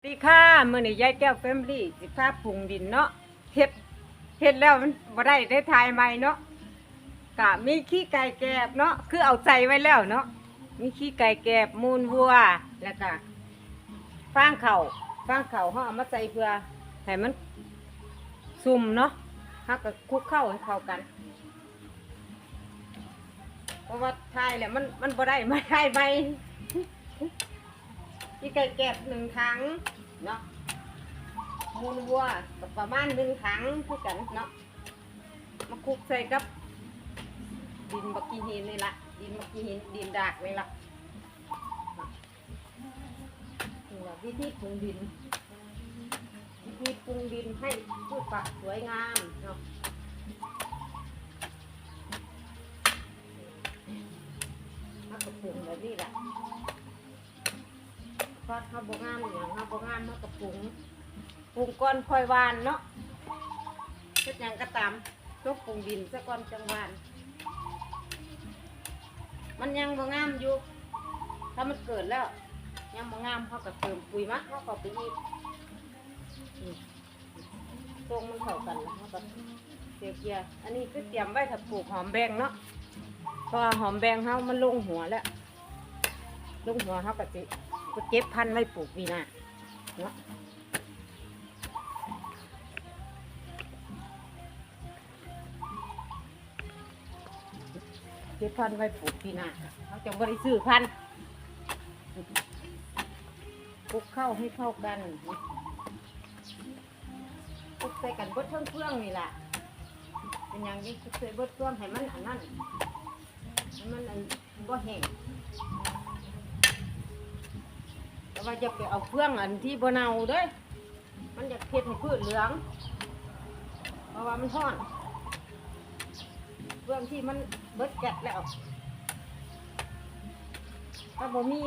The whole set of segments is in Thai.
สวัสดีค่ะมื้อนี้ยายแก้วแฟมลี่สิพาปรุงดินเนาะเฮ็ดเฮ็ดแล้วมันบ่ได้ได้ทายใหม่เนาะกะมีขี้ไก่แกบเนาะคือเอาใจไว้แล้วเนาะมีขี้ไก่แกบมูลวัวแล้วก็ฟางเข่าฟางเข่าเฮาเอามาใส่เพื่อให้มันซุ่มเนาะเฮาก็คลุกเข้าให้เข้ากันเพราะว่าทายแล้วมันมันบ่ได้ไม่ได้ใหม่ ที่ไก่แกบหนึ่งถังเนาะมูลวัวก็ประมาณหนึ่งถังคือกันเนาะมาคลุกใส่กับ ดินบักกีหินนี่ละดินบักกีหินดินดากนี่ละนี่ละวิธีปรุงดิน วิธีปรุงดินให้พืชผักสวยงามเนาะถ้าก็ปรุงแบบนี้แหละ ทอดข้าวบงามอย่างข้าวบงามมากกับปรุงปรุงก้อนค่อยหวานเนาะเฮ็ดยังก็ตามต้องปรุงดินซะก่อนจังหวาน มันยังบงามอยู่ ถ้ามันเกิดแล้ว ยังบงามเขาก็เติมปุ๋ยมักเขาก็ไปอีกตรงมันเข้ากันแล้วเขาก็เกียวเกียอันนี้คือเตรียมไว้ถ้าปลูกหอมแบงเนาะพราะว่าหอมแบงเขามันลงหัวแล้วลงหัวเขาก็สิ ก็เก็บพันไว้ปลูกปีนาเนาะเก็บพันไว้ปลูกปีหน้าเขาจะบริซื้อพันปลูกเข้าให้เข้ากันปลูกใส่กันเบดเพื่องเพื่องนี่แหละเป็นอย่างนี้ปลูกใส่เบดเพื่องให้มันอันนั้นให้มันอันบ่แห้ง ว่าจะไปเอาเฟื่องอันที่บเนาเด้อมันอยากเพ็ดให้พืชเหลือง เพราะว่ามันท่อนเฟื่องที่มันเบิดแกะแล้วถ้าบ่มี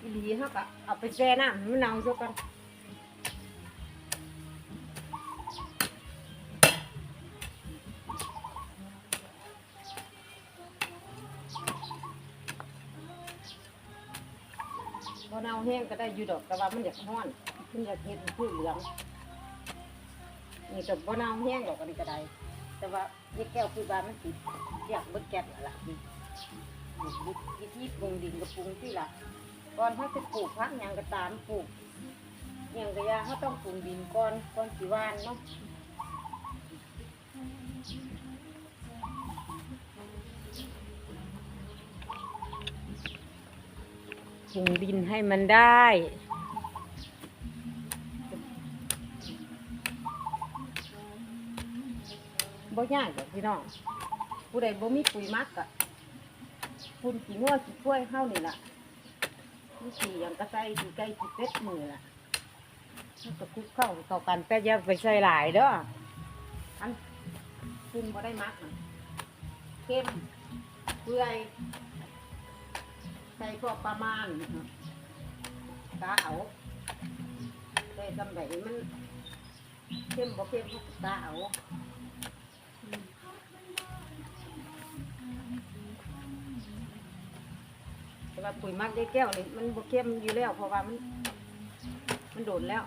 อีหลีเขาก็เอาไปแช่น้ำให้มันเน่าซะก่อน บ่เน่าแห้งก็ได้อยู่ดอกแต่ว่ามันอยากห้อนมันอยากเห็ดให้พืชเหลืองนี่ก็บ่เน่าแห้งดอกอันนี้ก็ได้แต่ว่าเยแก้วคือบามันติดอยากเบิดแก๊สแล้วละนี่วิธีปรุงดินกับปรุงที่ละก่อนเขาจะปลูกพักยังก็ตามปลูกยังก็ยาเขาต้องปรุงดินก่อนก่อนสิหวานเนาะ ปรุงดินให้มันได้ บ่ยากหรอพี่น้อง ผู้ใดบ่มีปุ๋ยมักอะคุณขี้งัวขี้กล้วยเฮานี่ล่ะมีขี้หยังกระใส่ขี้ไก่ขี้เป็ดมือล่ะมันก็คลุกเข้าเข้ากันแต่อย่าไปใส่หลายเด้ออันคุณบ่ได้มักอะเข้มเปื่อย ใส่พอประมาณกาเอาใส่จำไดมันเข้มบ่เข้มเขาก็กาเอาแต่ว่าปุ๋ยมักได้แก้วนี่มันบ่เข้มอยู่แล้วเพราะว่ามัน มันโดนแล้ว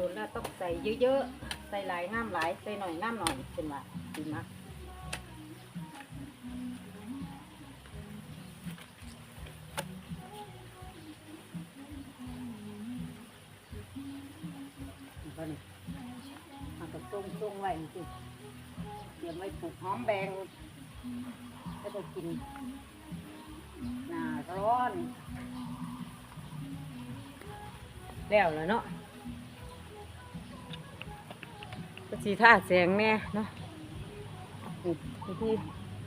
โดนแล้วต้องใส่เยอะๆ ใส่หลายน้ำหลาย ใส่หน่อยน้ำหน่อยเป็นว่าปุ๋ยมักก็นี่มันก็ต้งต้งๆไว้จริงเดี๋ยวไม่ปลูกหอมแบงแล้วก็กินหน้าร้อน แล้วแล้วเนาะ สีท่าแสงแน่เนาะนี่วิธี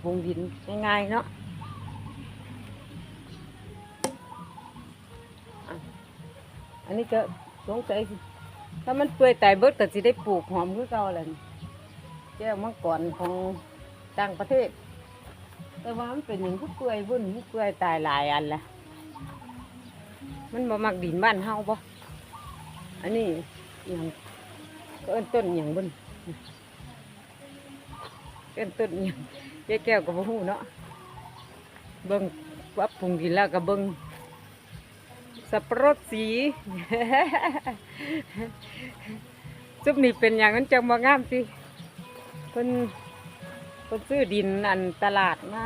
วงดินง่ายๆเนาะอันนี้ก็สงสัยถ้ามันเปื่อยตายเบิดก็สิได้ปลูกหอมคือเก่าแหละแก้วมังกรของต่างประเทศ แต่ว่ามันเป็นอย่างผู้เปื่อยบุ่นผู้เปื่อยตายหลายอันละมันบ่มักดินบ้านเฮาบ่อันนี้อย่าง ก็เอิ้นต้นอหย่างบุ่นเกินต้นอิหยังยายแก้วก็บ่ฮู้เนาะเบิ่งว่าปรุงกินแล้วก็เบิ่งสับปะรดสีซุปนี่เป็นอย่างนั้นจังบ่งามสิเพิ่นเพิ่นซื้อดินอันตลาดมา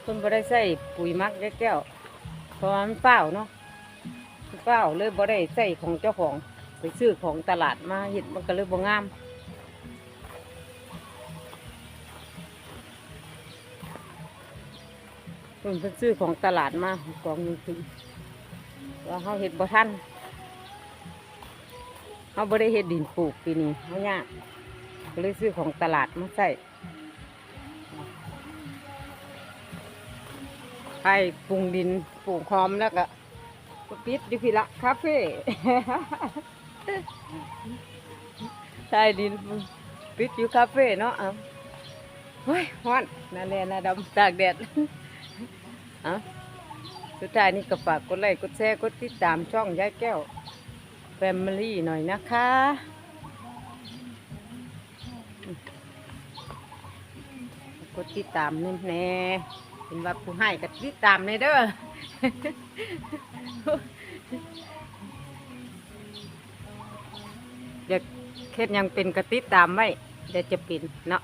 เพิ่นบ่ได้ใส่ปุ๋ยมักยายแก้วเพราะมันเปล่าเนาะเปล่าเลยบ่ได้ใส่ของเจ้าของ ไปซื้อของตลาดมาเห็ดมันก็เลยบ่งามเพิ่นเพิ่นซื้อของตลาดมากองหนึงคือว่าเขาเห็ดบ่ทันเขาบ่ได้เห็ดดินปลูกปีนี้เขายากก็เลยซื้อของตลาดมาใส่ไปปรุงดินปลูกหอมแล้วก็ก็ปิดดิพิละคาเฟ่ ใช่ดินปิดอยู่คาเฟ่เนาะเอาเฮ้ยฮอนน่าแลน่าดำตากแดดเอาสุดท้ายนี่ก็ฝากกดไลค์กดแชร์กดติดตามช่องยายแก้วแฟมิลี่หน่อยนะคะกดติดตามนี่แน่เห็นว่าผู้ให้ก็ติดตามในเด้อ อยากเฮ็ดหยังเป็นกระติดตามไว้เดี๋ยวจะเป็นเนาะ